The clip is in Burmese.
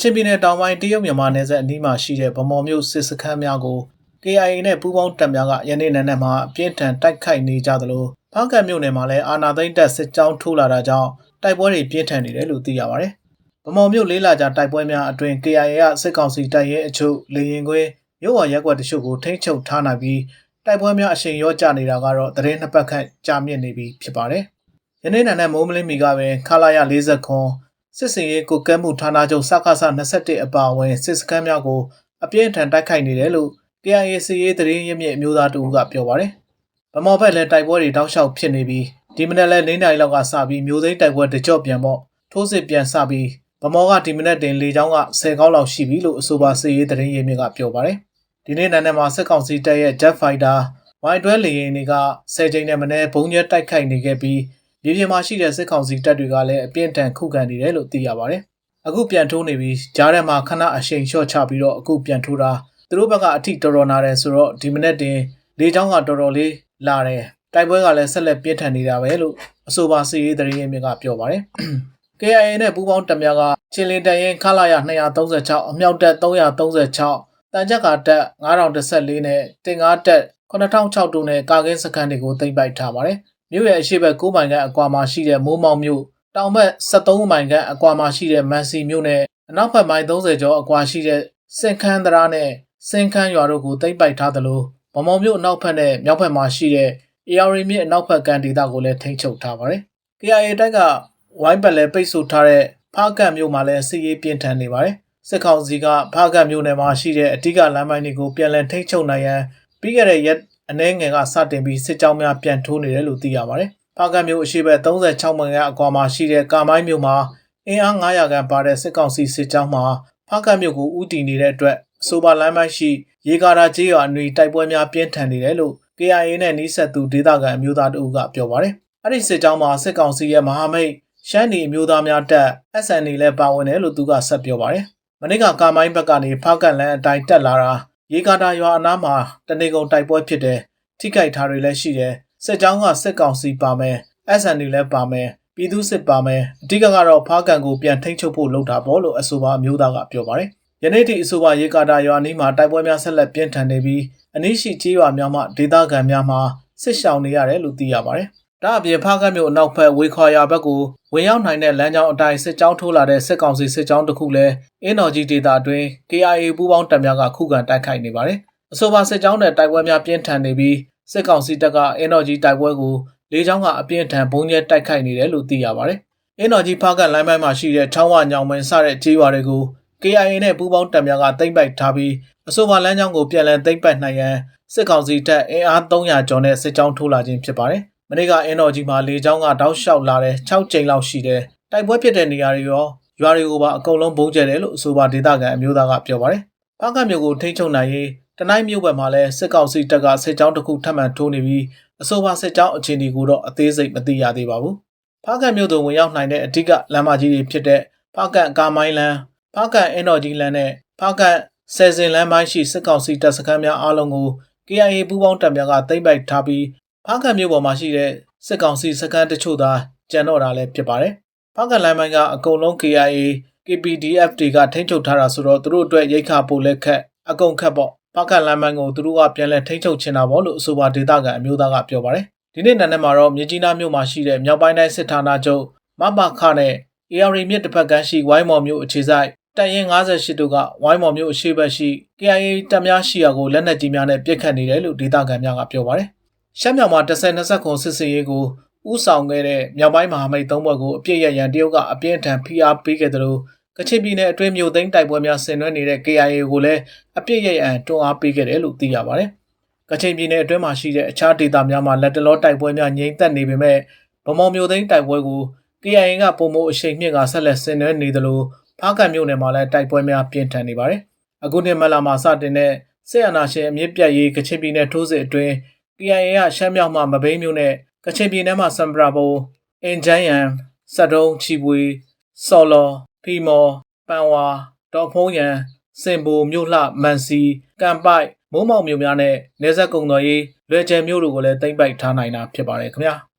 ချင်ပြည်နယ်တောင်ပိုင်းတရုတ်မြန်မာနယ်စပ်အနီးမှာရှိတဲ့ဗမော်မြို့စစ်စခန်းများကို KIA နဲ့ပူးပေါင်းတပ်များကယနေ့နံနက်မှာအပြင်းထန်တိုက်ခိုက်နေကြသလိုဖားကတ်မြို့နယ်မှာလည်းအာနာသိန်းတပ်စစ်ကြောင်းထိုးလာတာကြောင့်တိုက်ပွဲတွေပြင်းထန်နေတယ်လို့သိရပါတယ်။ဗမော်မြို့လေးလာကြာတိုက်ပွဲများအတွင် KIA ကစစ်ကောင်စီတပ်ရဲ့အချို့လေရင်ခွင်းမြို့ဝရက်ကွက်တချို့ကိုထိန်းချုပ်ထားနိုင်ပြီးတိုက်ပွဲများအရှိန်ရောကျနေတာကတော့သတင်းနှစ်ပတ်ခန့်ကြာမြင့်နေပြီဖြစ်ပါတယ်။ယနေ့နံနက်မိုးမလင်းမီကပင်ခလာရ40ခွန် စစ်စင်ရေးကိုကဲမှုဌာနချုပ်စကားဆ21အပါအဝင်စစ်စခန်းများကိုအပြင်းထန်တိုက်ခိုက်နေတယ်လို့ KIA စီရေးသတင်းရင်းမြစ်အမျိုးသားတဦးကပြောပါတယ်။ဗမော်ဘက်လည်းတိုက်ပွဲတွေတောက်လျှောက်ဖြစ်နေပြီးဒီမနက်လည်း၄နိုင်လောက်ကစပြီးမျိုးသိန်းတိုက်ပွဲတကြော့ပြန်ပေါ့ထိုးစစ်ပြန်စပြီးဗမော်ကဒီမနက်တင်လေချောင်းက10ကောင်းလောက်ရှိပြီလို့အဆိုပါစီရေးသတင်းရင်းမြစ်ကပြောပါတယ်။ဒီနေ့နံနက်မှာစစ်ကောင်စီတပ်ရဲ့ Jet Fighter ဝိုင်တွဲလေယာဉ်တွေက10ကြိမ်နဲ့မနည်းဘုံကျဲတိုက်ခိုက်နေခဲ့ပြီး မြေပြင်မှာရှိတဲ့စစ်ကောင်စီတပ်တွေကလည်းအပြင်းထန်ခုခံနေတယ်လို့သိရပါတယ်။အခုပြန်ထိုးနေပြီးကြားထဲမှာခဏအရှိန်လျှော့ချပြီးတော့အခုပြန်ထိုးတာသူတို့ဘက်ကအထိတော်တော်နာတယ်ဆိုတော့ဒီမနေ့တင်လေချောင်းကတော်တော်လေးလာတယ်။တိုက်ပွဲကလည်းဆက်လက်ပြင်းထန်နေတာပဲလို့အဆိုပါစီရေးသတင်းရင်းမြစ်ကပြောပါတယ်။ KIA နဲ့ပူးပေါင်းတပ်များကချင်းလင်းတရင်ခလာရ236အမြောက်တပ်336တန်ကြက်ကတပ်9014နဲ့တင်ကားတပ်9006တို့နဲ့ကာကင်းစခန်းတွေကိုသိမ်းပိုက်ထားပါတယ်။ မြို့ရဲ့အရှိဘက်9မိုင်ခန့်အကွာမှာရှိတဲ့မိုးမောင်မြို့တောင်ဘက်73မိုင်ခန့်အကွာမှာရှိတဲ့မန်စီမြို့နဲ့အနောက်ဘက်မိုင်30ကျော်အကွာရှိတဲ့စင်ခန်းသရာနဲ့စင်ခန်းရွာတို့ကိုသိမ်းပိုက်ထားသလိုဗမော်မြို့အနောက်ဘက်နဲ့မြောက်ဘက်မှာရှိတဲ့ AR မြစ်အနောက်ဘက်ကန်ဒေသကိုလည်းထိန်းချုပ်ထားပါတယ်။ KIA တိုက်ကဝိုင်းပတ်လဲပိတ်ဆို့ထားတဲ့ဖားကတ်မြို့မှာလည်းစစ်ရေးပြင်းထန်နေပါတယ်။စစ်ကောင်စီကဖားကတ်မြို့နယ်မှာရှိတဲ့အဓိကလမ်းပိုင်းတွေကိုပြန်လည်ထိန်းချုပ်နိုင်ရန်ပြီးခဲ့တဲ့ရက် အနည်းငယ်ကစတင်ပြီးစစ်ကြောင်းများပြန်ထိုးနေတယ်လို့သိရပါတယ်။ဖားကတ်မြို့အရှိဘက်36မိုင်ကအကွာမှာရှိတဲ့ကာမိုင်းမြို့မှာအင်အား900ခန့်ပါတဲ့စစ်ကောင်စီစစ်ကြောင်းမှာဖားကတ်မြို့ကိုဥတီနေတဲ့အတွက်ဆိုပါလမ်းပိုင်းရှိရေကာတာကျေးရွာအနီးတိုက်ပွဲများပြင်းထန်နေတယ်လို့ KIA နဲ့နှိစက်သူဒေသခံအမျိုးသားတအုပ်ကပြောပါတယ်။အဲ့ဒီစစ်ကြောင်းမှာစစ်ကောင်စီရဲ့မဟာမိတ်ရှမ်းနီအမျိုးသားများတပ် SNA လည်းပါဝင်တယ်လို့သူကဆက်ပြောပါတယ်။မနေ့ကကာမိုင်းဘက်ကနေဖားကတ်လန်းအတိုင်းတက်လာတာ ရေကာတာရွာအနားမှာတနေကုန်တိုက်ပွဲဖြစ်တယ်။ထိခိုက်ထားတွေလည်းရှိတယ်။စစ်ကြောင်းကစစ်ကောင်စီပါမယ်။ SNA လည်းပါမယ်။ပြည်သူစစ်ပါမယ်။အဓိကကတော့ဖားကန်ကိုပြန်ထိန်းချုပ်ဖို့လုပ်တာပေါ့လို့အဆိုပါအမျိုးသားကပြောပါတယ်။ယနေ့ထိအဆိုပါရေကာတာရွာနီးမှာတိုက်ပွဲများဆက်လက်ပြင်းထန်နေပြီးအနည်းရှိကြေးရွာများမှဒေသခံများမှစစ်ရှောင်နေရတယ်လို့သိရပါတယ်။ ဒါအပြင်ဖားကတ်မြို့အနောက်ဘက်ဝေခွာရွာဘက်ကိုဝင်ရောက်နိုင်တဲ့လမ်းကြောင်းအတိုင်းစစ်ကြောင်းထိုးလာတဲ့စစ်ကောင်စီစစ်ကြောင်းတစ်ခုလည်းအင်းတော်ကြီးဒေသအတွင်း KIA ပူးပေါင်းတပ်များကခုခံတိုက်ခိုက်နေပါတယ်။အဆိုပါစစ်ကြောင်းနဲ့တိုက်ပွဲများပြင်းထန်နေပြီးစစ်ကောင်စီတပ်ကအင်းတော်ကြီးတိုက်ပွဲကိုလေးချောင်းကအပြင်းထန်ဘုံကျဲတိုက်ခိုက်နေတယ်လို့သိရပါတယ်။အင်းတော်ကြီးဖားကတ်လိုင်းပိုင်းမှာရှိတဲ့ချောင်းဝညောင်မင်းစတဲ့ကြေးရွာတွေကို KIA နဲ့ပူးပေါင်းတပ်များကသိမ်းပိုက်ထားပြီးအဆိုပါလမ်းကြောင်းကိုပြန်လည်သိမ်းပိုက်နိုင်ရန်စစ်ကောင်စီတပ်အင်အား300ကျော်နဲ့စစ်ကြောင်းထိုးလာခြင်းဖြစ်ပါတယ်။ မနေ့ကအင်းတော်ကြီးမှာလေကြောင်းကတောက်လျှောက်လာတဲ့6ကြိမ်လောက်ရှိတယ်။တိုက်ပွဲဖြစ်တဲ့နေရာတွေရောရွာတွေကိုပါအကုန်လုံးဘုံကျဲတယ်လို့အဆိုပါဒေသခံအမျိုးသားကပြောပါတယ်။ဖားကမြို့ကိုထိန်းချုပ်နိုင်ရေးတနိုင်းမြို့ဘက်မှာလည်းစစ်ကောင်စီတပ်ကစစ်ကြောင်းတစ်ခုထပ်မံထိုးနေပြီးအဆိုပါစစ်ကြောင်းအခြေအနေကိုတော့အသေးစိတ်မသိရသေးပါဘူး။ဖားကမြို့သို့ဝင်ရောက်နိုင်တဲ့အဓိကလမ်းမကြီးတွေဖြစ်တဲ့ဖားကကာမိုင်းလမ်းဖားကန်အင်တော်ကြီးလမ်းနဲ့ဖားကန်ဆယ်စင်လမ်းပိုင်းရှိစစ်ကောင်စီတပ်စခန်းများအားလုံးကို KIA ပူးပေါင်းတပ်များကသိမ်းပိုက်ထားပြီး ဖားကန်မြို့ပေါ်မှာရှိတဲ့စစ်ကောင်စီစခန်းတချို့သာကျန်တော့တာလည်းဖြစ်ပါတယ်။ဖားကန်လမ်းပိုင်းကအကုန်လုံး KIA KPDF တွေကထိန်းချုပ်ထားတာဆိုတော့သူတို့အတွက်ရိတ်ခါပိုလက်ခက်အကုန်ခက်ပေါ့ဖားကန်လမ်းပိုင်းကိုသူတို့ကပြန်လည်ထိန်းချုပ်ချင်တာပေါ့လို့အဆိုပါဒေသခံအမျိုးသားကပြောပါတယ်။ဒီနေ့နံနက်မှာတော့မြကြီးနားမြို့မှာရှိတဲ့မြောက်ပိုင်းတိုင်းစစ်ဌာနချုပ်မဘခနဲ့ AR မြစ်တစ်ဖက်ကမ်းရှိဝိုင်းမော်မြို့အခြေဆိုင်တပ်ရင်း58တို့ကဝိုင်းမော်မြို့အရှိဘက်ရှိ KIA တပ်များရှိရာကိုလက်နက်ကြီးများနဲ့ပစ်ခတ်နေတယ်လို့ဒေသခံများကပြောပါတယ်။ ရှမ်းမြောက်မှာ10-20ခုစစ်စင်ရေးကိုဥဆောင်ခဲ့တဲ့မြောက်ပိုင်းမဟာမိတ်သုံးဘက်ကိုအပြစ်ရရန်တရုတ်ကအပြင်းထန်ဖိအားပေးခဲ့တယ်လို့ကချင်ပြည်နယ်အတွင်းမြို့သိမ်းတိုက်ပွဲများဆင်နွှဲနေတဲ့ KIA ကိုလည်းအပြစ်ရရန်တွန်းအားပေးခဲ့တယ်လို့သိရပါတယ်။ကချင်ပြည်နယ်အတွင်းမှာရှိတဲ့အခြားဒေသများမှာလက်တလောတိုက်ပွဲများငြိမ်သက်နေပေမဲ့ဗမော်မြို့သိမ်းတိုက်ပွဲကို KIA ကပုံမိုအရှိန်မြင့်ကဆက်လက်ဆင်နွှဲနေတယ်လို့ဖားကတ်မြို့နယ်မှာလည်းတိုက်ပွဲများပြင်းထန်နေပါတယ်။အခုနှစ်မလာမှာစတင်တဲ့စစ်အာဏာရှင်အမြင့်ပြတ်ရေးကချင်ပြည်နယ်ထိုးစစ်အတွင်း KIA ကရှမ်းမြောက်မှမဘိမ်းမြို့နဲ့ကချင်ပြည်နယ်မှာစံပရာဘိုအင်ဂျန်ယန်စက်တုံးချီပွေဆော်လော်ဖီမော်ပန်ဝါဒေါ်ဖုံးရန်စင်ဘူမြို့လှမန်စီကံပိုက်မိုးမောင်မြို့များနဲ့နေဆက်ကုံတော်ရေးလွယ်ကျယ်မြို့တို့ကိုလည်းတိမ့်ပိုက်ထားနိုင်တာဖြစ်ပါတယ်ခင်ဗျာ။